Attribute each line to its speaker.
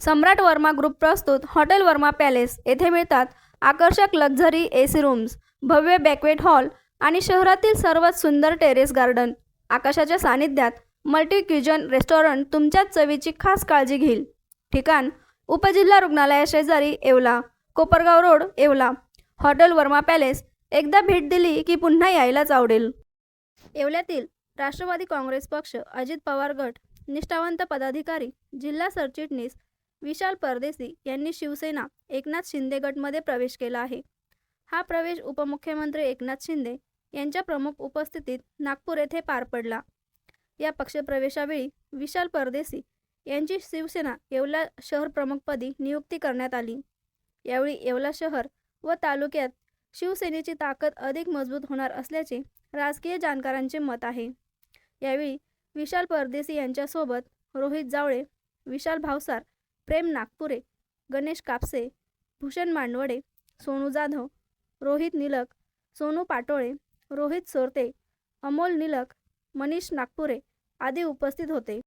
Speaker 1: सम्राट Verma group प्रस्तुत hotel Verma palace येथे मिळतात आकर्षक लक्झरी ए सी रूम्स भव्य बॅकवेट हॉल आणि शहरातील सर्वात सुंदर टेरेस गार्डन. आकाशाच्या सानिध्यात मल्टी क्युजन रेस्टॉरंट तुमच्याच चवीची खास काळजी घेईल. ठिकाण उपजिल्हा रुग्णालया शेजारी Yeola Kopargaon road Yeola. Hotel Verma palace एकदा भेट दिली की पुन्हा यायलाच आवडेल. येवल्यातील राष्ट्रवादी काँग्रेस पक्ष अजित पवार गट निष्ठावंत पदाधिकारी जिल्हा सरचिटणीस विशाल परदेसी यांनी शिवसेना एकनाथ शिंदे गटमध्ये प्रवेश केला आहे. हा प्रवेश उपमुख्यमंत्री एकनाथ शिंदे यांच्या प्रमुख उपस्थितीत नागपूर येथे पार पडला. या पक्षप्रवेशावेळी विशाल परदेसी यांची शिवसेना येवला शहर प्रमुखपदी नियुक्ती करण्यात आली. यावेळी येवला शहर व तालुक्यात शिवसेनेची ताकद अधिक मजबूत होणार असल्याचे राजकीय जाणकारांचे मत आहे. यावेळी विशाल परदेसी यांच्यासोबत रोहित जावळे विशाल भावसार प्रेम नागपुरे गणेश कापसे भूषण मांडवडे सोनू जाधव रोहित निलक सोनू पाटोळे रोहित सोरते अमोल निलक मनीष नागपुरे आदी उपस्थित होते.